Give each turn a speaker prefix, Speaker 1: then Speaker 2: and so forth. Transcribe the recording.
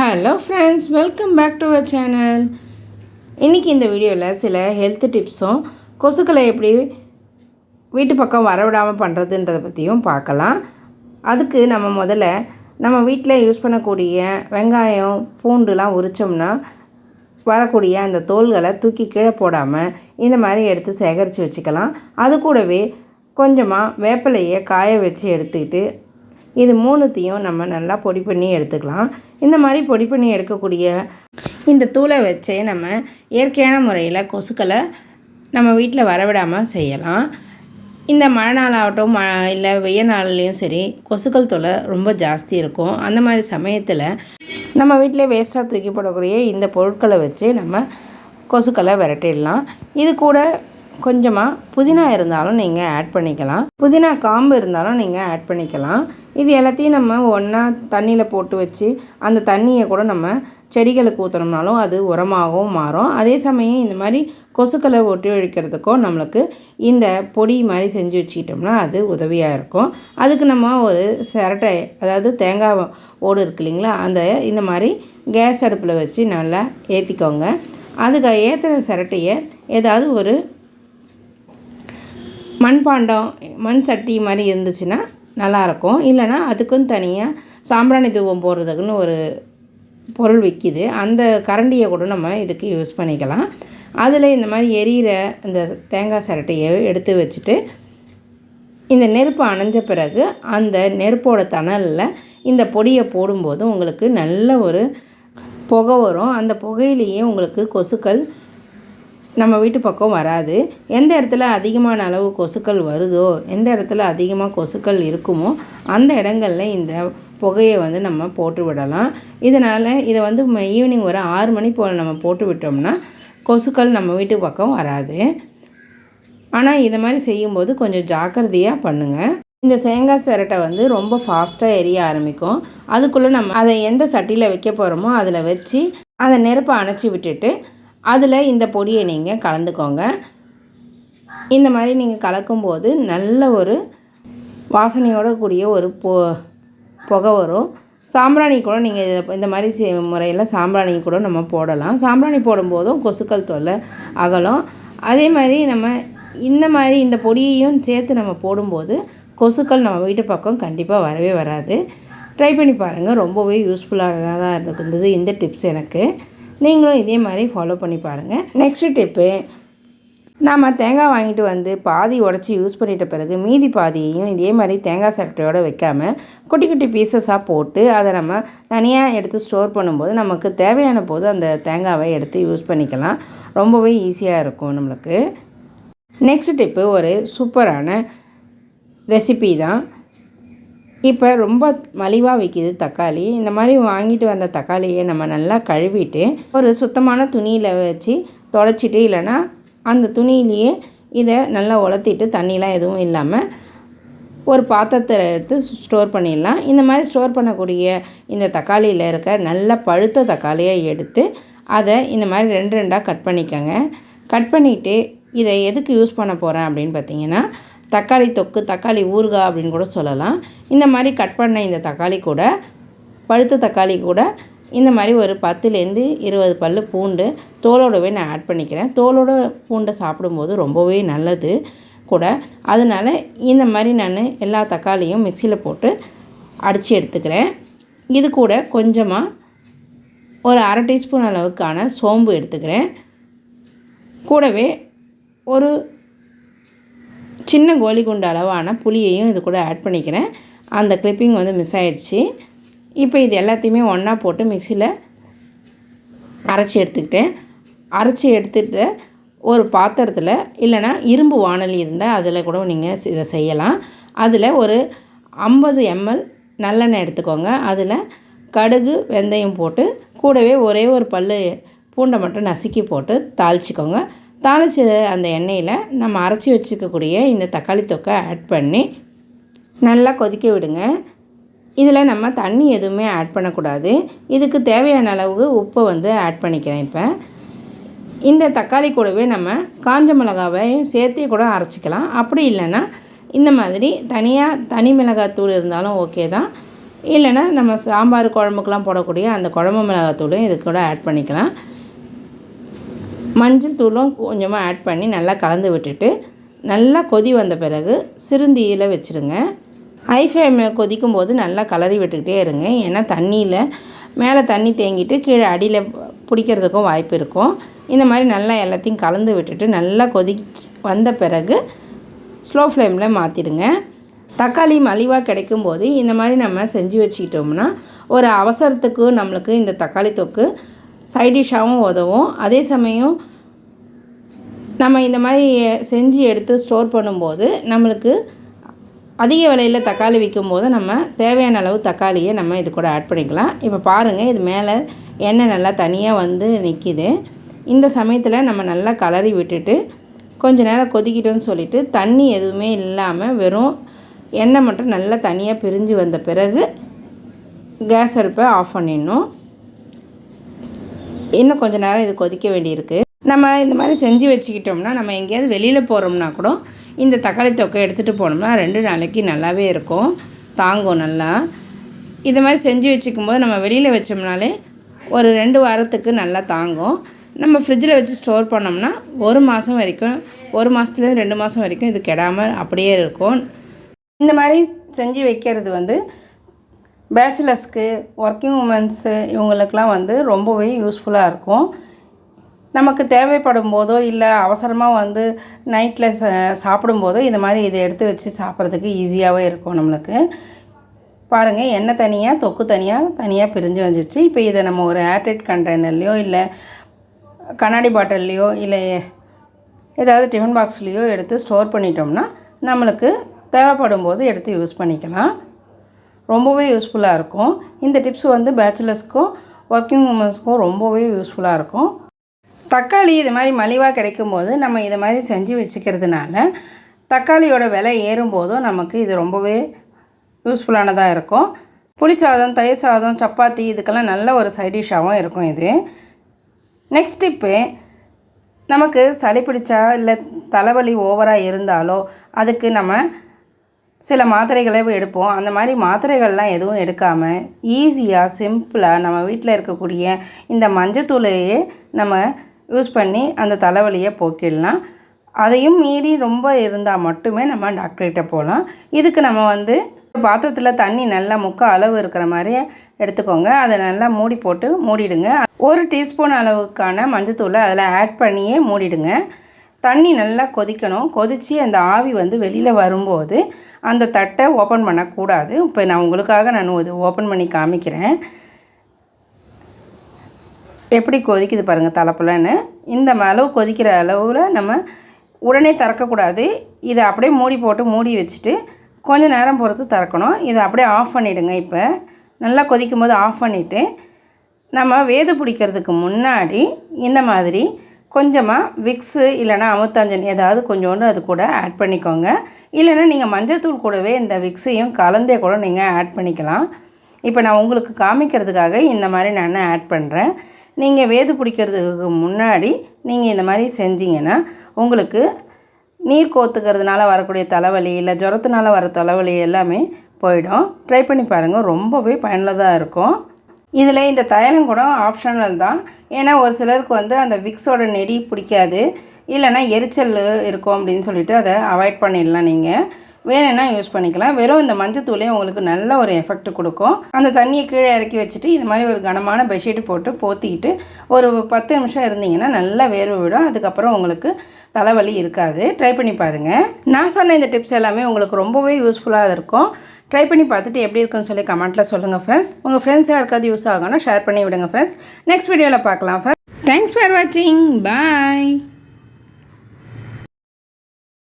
Speaker 1: Hello friends welcome back to our channel இன்றைக்கி இந்த வீடியோவில் சில ஹெல்த் டிப்ஸும் கொசுக்களை எப்படி வீட்டு பக்கம் வரவிடாமல் பண்ணுறதுன்றதை பற்றியும் பார்க்கலாம். அதுக்கு நம்ம முதல்ல நம்ம வீட்டில் யூஸ் பண்ணக்கூடிய வெங்காயம் பூண்டுலாம் உரித்தோம்னா வரக்கூடிய அந்த தோல்களை தூக்கி கீழே போடாமல் இந்த மாதிரி எடுத்து சேகரித்து வச்சுக்கலாம். அது கூடவே கொஞ்சமாக வேப்பிலையை காய வச்சு எடுத்துக்கிட்டு இது மூணுத்தையும் நம்ம நல்லா பொடி பண்ணி எடுத்துக்கலாம். இந்த மாதிரி பொடி பண்ணி எடுக்கக்கூடிய இந்த தூளை வச்சே நம்ம இயற்கையான முறையில் கொசுக்களை நம்ம வீட்டில் வரவிடாமல் செய்யலாம். இந்த மழை நாள் ஆகட்டும் ம இல்லை வெய்ய நாள்லேயும் சரி கொசுக்கள் தொலை ரொம்ப ஜாஸ்தி இருக்கும். அந்த மாதிரி சமயத்தில் நம்ம வீட்டிலே வேஸ்ட்டாக தூக்கி போடக்கூடிய இந்த பொருட்களை வச்சு நம்ம கொசுக்களை விரட்டிடலாம். இது கூட கொஞ்சமாக புதினா இருந்தாலும் நீங்கள் ஆட் பண்ணிக்கலாம். புதினா காம்பு இருந்தாலும் நீங்கள் ஆட் பண்ணிக்கலாம். இது எல்லாத்தையும் நம்ம ஒன்றா தண்ணியில் போட்டு வச்சு அந்த தண்ணியை கூட நம்ம செடிகளுக்கு ஊற்றினோம்னாலும் அது உரமாகவும் மாறும். அதே சமயம் இந்த மாதிரி கொசுக்களை ஒட்டி ஒழிக்கிறதுக்கும் நம்மளுக்கு இந்த பொடி மாதிரி செஞ்சு வச்சுக்கிட்டோம்னா அது உதவியாக இருக்கும். அதுக்கு நம்ம ஒரு சிரட்டை அதாவது தேங்காய் ஓடு இருக்கு இல்லைங்களா அந்த இந்த மாதிரி கேஸ் அடுப்பில் வச்சு நல்லா ஏற்றிக்கோங்க அதுக்கு ஏற்றின சிரட்டையை ஏதாவது ஒரு மண்பாண்டம் மண் சட்டி மாதிரி இருந்துச்சுன்னா நல்லாயிருக்கும். இல்லைனா அதுக்கும் தனியாக சாம்பிராணி தூவம் போடுறதுக்குன்னு ஒரு பொருள் விற்கிது அந்த கரண்டியை கூட நம்ம இதுக்கு யூஸ் பண்ணிக்கலாம். அதில் இந்த மாதிரி எரியிற இந்த தேங்காய் சரட்டையை எடுத்து வச்சுட்டு இந்த நெருப்பு அணைஞ்ச பிறகு அந்த நெருப்போட தணலில் இந்த பொடியை போடும்போது உங்களுக்கு நல்ல ஒரு புகை வரும். அந்த புகையிலேயே உங்களுக்கு கொசுக்கள் நம்ம வீட்டு பக்கம் வராது. எந்த இடத்துல அதிகமான அளவு கொசுக்கள் வருதோ எந்த இடத்துல அதிகமாக கொசுக்கள் இருக்குமோ அந்த இடங்களில் இந்த புகையை வந்து நம்ம போட்டு விடலாம். இதனால் இதை வந்து ஈவினிங் ஒரு ஆறு மணி போல் நம்ம போட்டு விட்டோம்னா கொசுக்கள் நம்ம வீட்டு பக்கம் வராது. ஆனால் இதை மாதிரி செய்யும்போது கொஞ்சம் ஜாக்கிரதையாக பண்ணுங்கள் இந்த தேங்காய் சிரட்டை வந்து ரொம்ப ஃபாஸ்ட்டாக எரிய ஆரம்பிக்கும். அதுக்குள்ளே நம்ம அதை எந்த சட்டியில் வைக்க போகிறோமோ அதில் வச்சு அதை நெருப்பை அணைச்சி விட்டுட்டு அதில் இந்த பொடியை நீங்கள் கலந்துக்கோங்க. இந்த மாதிரி நீங்கள் கலக்கும்போது நல்ல ஒரு வாசனையோடு கூடிய ஒரு பொ புகை வரும். சாம்பிராணி கூட நீங்கள் இந்த மாதிரி முறையில் சாம்பிராணி கூட நம்ம போடலாம். சாம்பிராணி போடும்போதும் கொசுக்கள் தொல்லை அகலும். அதே மாதிரி நம்ம இந்த மாதிரி இந்த பொடியையும் சேர்த்து நம்ம போடும்போது கொசுக்கள் நம்ம வீட்டு பக்கம் கண்டிப்பாக வரவே வராது. ட்ரை பண்ணி பாருங்கள் ரொம்பவே யூஸ்ஃபுல்லாக தான் இருந்தது இந்த டிப்ஸ் எனக்கு. நீங்களும் இதே மாதிரி ஃபாலோ பண்ணி பாருங்கள் நெக்ஸ்ட்டு டிப்பு நாம் தேங்காய் வாங்கிட்டு வந்து பாதி உடச்சி யூஸ் பண்ணிட்ட பிறகு மீதி பாதியையும் இதே மாதிரி தேங்காய் சட்டையோடு வைக்காமல் குட்டி குட்டி பீசஸாக போட்டு அதை நம்ம தனியாக எடுத்து ஸ்டோர் பண்ணும்போது நமக்கு தேவையான போது அந்த தேங்காவை எடுத்து யூஸ் பண்ணிக்கலாம். ரொம்பவே ஈஸியாக இருக்கும் நம்மளுக்கு. நெக்ஸ்ட் டிப்பு ஒரு சூப்பரான ரெசிபி தான். இப்போ ரொம்ப மலிவாக விற்கிது தக்காளி. இந்த மாதிரி வாங்கிட்டு வந்த தக்காளியை நம்ம நல்லா கழுவிட்டு ஒரு சுத்தமான துணியில் வச்சு தொடச்சிட்டு இல்லைன்னா அந்த துணியிலேயே இதை நல்லா உலர்த்திட்டு தண்ணிலாம் எதுவும் இல்லாமல் ஒரு பாத்திரத்தில் எடுத்து ஸ்டோர் பண்ணிடலாம். இந்த மாதிரி ஸ்டோர் பண்ணக்கூடிய இந்த தக்காளியில் இருக்க நல்ல பழுத்த தக்காளியை எடுத்து அதை இந்த மாதிரி ரெண்டு ரெண்டாக கட் பண்ணிக்கோங்க. கட் பண்ணிவிட்டு இதை எதுக்கு யூஸ் பண்ண போகிறேன் அப்படின்னு பார்த்தீங்கன்னா தக்காளி தொக்கு தக்காளி ஊறுகாய் அப்படின்னு கூட சொல்லலாம். இந்த மாதிரி கட் பண்ண இந்த தக்காளி கூட பழுத்த தக்காளி கூட இந்த மாதிரி ஒரு பத்துலேருந்து இருபது பல் பூண்டு தோலோடவே நான் ஆட் பண்ணிக்கிறேன். தோலோட பூண்டை சாப்பிடும்போது ரொம்பவே நல்லது கூட. அதனால் இந்த மாதிரி நான் எல்லா தக்காளியும் மிக்சியில் போட்டு அடித்து எடுத்துக்கிறேன். இது கூட கொஞ்சமாக ஒரு அரை டீஸ்பூன் அளவுக்கான சோம்பு எடுத்துக்கிறேன். கூடவே ஒரு சின்ன கோலி குண்டு அளவான புளியையும் இது கூட ஆட் பண்ணிக்கிறேன். அந்த கிளிப்பிங் வந்து மிஸ் ஆகிடுச்சு இப்போ இது எல்லாத்தையுமே ஒன்றா போட்டு மிக்சியில் அரைச்சி எடுத்துக்கிட்டேன். அரைச்சி எடுத்துகிட்டு ஒரு பாத்திரத்தில் இல்லைனா இரும்பு வானலி இருந்தால் அதில் கூட நீங்கள் இதை செய்யலாம். அதில் ஒரு ஐம்பது எம்எல் நல்லெண்ணெய் எடுத்துக்கோங்க. அதில் கடுகு வெந்தயம் போட்டு கூடவே ஒரே ஒரு பல் பூண்டை மட்டும் நசுக்கி போட்டு தாளிச்சிக்கோங்க. தாளிச்ச அந்த எண்ணெயில் நம்ம அரைச்சி வச்சுக்கக்கூடிய இந்த தக்காளி தொக்கை ஆட் பண்ணி நல்லா கொதிக்க விடுங்க. இதில் நம்ம தண்ணி எதுவுமே ஆட் பண்ணக்கூடாது. இதுக்கு தேவையான அளவு உப்பை வந்து ஆட் பண்ணிக்கிறேன் இப்போ. இந்த தக்காளி கூடவே நம்ம காஞ்ச மிளகாவையும் சேர்த்தே கூட அரைச்சிக்கலாம். அப்படி இல்லைன்னா இந்த மாதிரி தனியாக தனி மிளகாத்தூள் இருந்தாலும் ஓகே தான். இல்லைன்னா நம்ம சாம்பார் குழம்புக்கெலாம் போடக்கூடிய அந்த குழம்பு மிளகாத்தூளும் இது கூட ஆட் பண்ணிக்கலாம். மஞ்சள் தூளும் கொஞ்சமாக ஆட் பண்ணி நல்லா கலந்து விட்டுட்டு நல்லா கொதி வந்த பிறகு சிறுந்தீயில் வச்சுருங்க. ஹை ஃப்ளேமில் கொதிக்கும் போது நல்லா கலரி விட்டுக்கிட்டே இருங்க. ஏன்னா தண்ணியில் மேலே தண்ணி தேங்கிட்டு கீழே அடியில் பிடிக்கிறதுக்கும் வாய்ப்பு இருக்கும். இந்த மாதிரி நல்லா எல்லாத்தையும் கலந்து விட்டுட்டு நல்லா கொதிச்சு வந்த பிறகு ஸ்லோ ஃப்ளேமில் மாற்றிடுங்க தக்காளி மலிவாக கிடைக்கும் போது இந்த மாதிரி நம்ம செஞ்சு வச்சுக்கிட்டோம்னா ஒரு அவசரத்துக்கு நம்மளுக்கு இந்த தக்காளி தொக்கு சைடிஷ்ஷாகவும் உதவும். அதே சமயம் நம்ம இந்த மாதிரி செஞ்சு எடுத்து ஸ்டோர் பண்ணும்போது நம்மளுக்கு அதிக விலையில் தக்காளி விற்கும்போது நம்ம தேவையான அளவு தக்காளியை நம்ம இது கூட ஆட் பண்ணிக்கலாம். இப்போ பாருங்கள் இது மேலே எண்ணெய் நல்லா தனியாக வந்து நிற்கிது இந்த சமயத்தில் நம்ம நல்லா கலரி விட்டுட்டு கொஞ்ச நேரம் கொதிக்கிட்டோன்னு சொல்லிவிட்டு தண்ணி எதுவுமே இல்லாமல் வெறும் எண்ணெய் மட்டும் நல்லா தனியாக பிரிஞ்சு வந்த பிறகு கேஸ் அடுப்பை ஆஃப் பண்ணிடணும். இன்னும் கொஞ்ச நேரம் இது கொதிக்க வேண்டியிருக்கு. நம்ம இந்த மாதிரி செஞ்சு வச்சுக்கிட்டோம்னா நம்ம எங்கேயாவது வெளியில் போகிறோம்னா கூட இந்த தக்காளி தொக்கை எடுத்துகிட்டு போனோம்னா ரெண்டு நாளைக்கு நல்லாவே இருக்கும். தாங்கும் நல்லா. இது மாதிரி செஞ்சு வச்சுக்கும் போது நம்ம வெளியில் வச்சோம்னாலே ஒரு ரெண்டு வாரத்துக்கு நல்லா தாங்கும். நம்ம ஃப்ரிட்ஜில் வச்சு ஸ்டோர் பண்ணோம்னா ஒரு மாதம் வரைக்கும் ஒரு மாதத்துலேருந்து ரெண்டு மாதம் வரைக்கும் இது கெடாமல் அப்படியே இருக்கும். இந்த மாதிரி செஞ்சு வைக்கிறது வந்து பேச்சுலர்ஸ்க்கு ஒர்க்கிங் உமன்ஸு இவங்களுக்கெலாம் வந்து ரொம்பவே யூஸ்ஃபுல்லாக இருக்கும். நமக்கு தேவைப்படும் போதோ இல்லை அவசரமாக வந்து நைட்டில் ச சாப்பிடும்போதோ இந்த மாதிரி இதை எடுத்து வச்சு சாப்பிட்றதுக்கு ஈஸியாகவே இருக்கும் நம்மளுக்கு. பாருங்கள் எண்ணெய் தனியாக தொக்கு தனியாக தனியாக பிரிஞ்சு வந்துடுச்சு இப்போ இதை நம்ம ஒரு ஏர்டைட் கண்டெய்னர்லேயோ இல்லை கண்ணாடி பாட்டில்லையோ இல்லை ஏதாவது டிஃபன் பாக்ஸ்லேயோ எடுத்து ஸ்டோர் பண்ணிட்டோம்னா நம்மளுக்கு தேவைப்படும் போது எடுத்து யூஸ் பண்ணிக்கலாம். ரொம்பவே யூஸ்ஃபுல்லாக இருக்கும். இந்த டிப்ஸ் வந்து பேச்சுலர்ஸ்க்கும் ஒர்க்கிங் உமன்ஸ்க்கும் ரொம்பவே யூஸ்ஃபுல்லாக இருக்கும். தக்காளி இது மாதிரி மலிவாக கிடைக்கும்போது நம்ம இதை மாதிரி செஞ்சு வச்சுக்கிறதுனால தக்காளியோட விலை ஏறும்போதும் நமக்கு இது ரொம்பவே யூஸ்ஃபுல்லானதாக இருக்கும். புளி சாதம் தயிர் சாதம் சப்பாத்தி இதுக்கெல்லாம் நல்ல ஒரு சைட் டிஷ்ஷாகவும் இருக்கும் இது. நெக்ஸ்ட் டிப்பு நமக்கு சளி பிடிச்சா இல்லை தலைவலி ஓவராக இருந்தாலோ அதுக்கு நம்ம சில மாத்திரைகளை எடுப்போம். அந்த மாதிரி மாத்திரைகள்லாம் எதுவும் எடுக்காமல் ஈஸியாக சிம்பிளாக நம்ம வீட்டில் இருக்கக்கூடிய இந்த மஞ்சத்தூளையே நம்ம யூஸ் பண்ணி அந்த தலைவலியை போக்கிடலாம். அதையும் மீறி ரொம்ப இருந்தால் மட்டுமே நம்ம டாக்டர்கிட்ட போகலாம். இதுக்கு நம்ம வந்து பாத்திரத்தில் தண்ணி நல்லா முக்க அளவு இருக்கிற மாதிரி எடுத்துக்கோங்க. அதை நல்லா மூடி போட்டு மூடிடுங்க. ஒரு டீஸ்பூன் அளவுக்கான மஞ்சத்தூளை அதில் ஆட் பண்ணியே மூடிடுங்க. தண்ணி நல்லா கொதிக்கணும். கொதித்து அந்த ஆவி வந்து வெளியில் வரும்போது அந்த தட்டை ஓப்பன் பண்ணக்கூடாது. இப்போ நான் உங்களுக்காக நான் இது ஓப்பன் பண்ணி காமிக்கிறேன். எப்படி கொதிக்குது பாருங்கள் தலைப்புலன்னு. இந்த அளவு கொதிக்கிற அளவில் நம்ம உடனே திறக்கக்கூடாது. இதை அப்படியே மூடி போட்டு மூடி வச்சுட்டு கொஞ்சம் நேரம் பொறுத்து திறக்கணும். இதை அப்படியே ஆஃப் பண்ணிவிடுங்க இப்போ. நல்லா கொதிக்கும் போது ஆஃப் பண்ணிவிட்டு நம்ம வேது பிடிக்கிறதுக்கு முன்னாடி இந்த மாதிரி கொஞ்சமாக விக்ஸு இல்லைனா அமுத்தாஞ்சன் ஏதாவது கொஞ்சோண்டு அது கூட ஆட் பண்ணிக்கோங்க. இல்லைனா நீங்கள் மஞ்சத்தூள் கூடவே இந்த விக்ஸையும் கலந்தே கூட நீங்கள் ஆட் பண்ணிக்கலாம். இப்போ நான் உங்களுக்கு காமிக்கிறதுக்காக இந்த மாதிரி நான் ஆட் பண்ணுறேன் நீங்கள் வேது பிடிக்கிறதுக்கு முன்னாடி நீங்கள் இந்த மாதிரி செஞ்சீங்கன்னா உங்களுக்கு நீர் கோத்துக்கிறதுனால வரக்கூடிய தலைவலி இல்லை ஜுரத்தினால வர தலைவலி எல்லாமே போயிடும். ட்ரை பண்ணி பாருங்கள் ரொம்பவே பயனுள்ளதாக இருக்கும். இதில் இந்த தைலம் கூட ஆப்ஷனல் தான். ஏன்னா ஒரு சிலருக்கு வந்து அந்த விக்ஸோட நெடி பிடிக்காது. இல்லைனா எரிச்சல் இருக்கும் அப்படின்னு சொல்லிட்டு அதை அவாய்ட் பண்ணிடலாம் நீங்கள் வேணும்னா யூஸ் பண்ணிக்கலாம்? வெறும் இந்த மஞ்சத்தூளே உங்களுக்கு நல்ல ஒரு எஃபெக்ட் கொடுக்கும். அந்த தண்ணியை கீழே இறக்கி வச்சுட்டு இது மாதிரி ஒரு கனமான பெட்ஷீட் போட்டு போத்திக்கிட்டு ஒரு பத்து நிமிஷம் இருந்தீங்கன்னா நல்லா வேர்வை விடும். அதுக்கப்புறம் உங்களுக்கு தலைவலி இருக்காது. ட்ரை பண்ணி பாருங்கள் நான் சொன்ன இந்த டிப்ஸ் எல்லாமே உங்களுக்கு ரொம்பவே யூஸ்ஃபுல்லாக இருக்கும். ட்ரை பண்ணி பார்த்துட்டு எப்படி இருக்குன்னு சொல்லி கமெண்ட்டில் சொல்லுங்கள் ஃப்ரெண்ட்ஸ் உங்கள் ஃப்ரெண்ட்ஸ் யாருக்காவது யூஸ் ஆகணும் ஷேர் பண்ணி விடுங்க ஃப்ரெண்ட்ஸ் நெக்ஸ்ட் வீடியோவில் பார்க்கலாம் ஃப்ரெண்ட்ஸ் தேங்க்ஸ் ஃபார் வாட்சிங் பாய்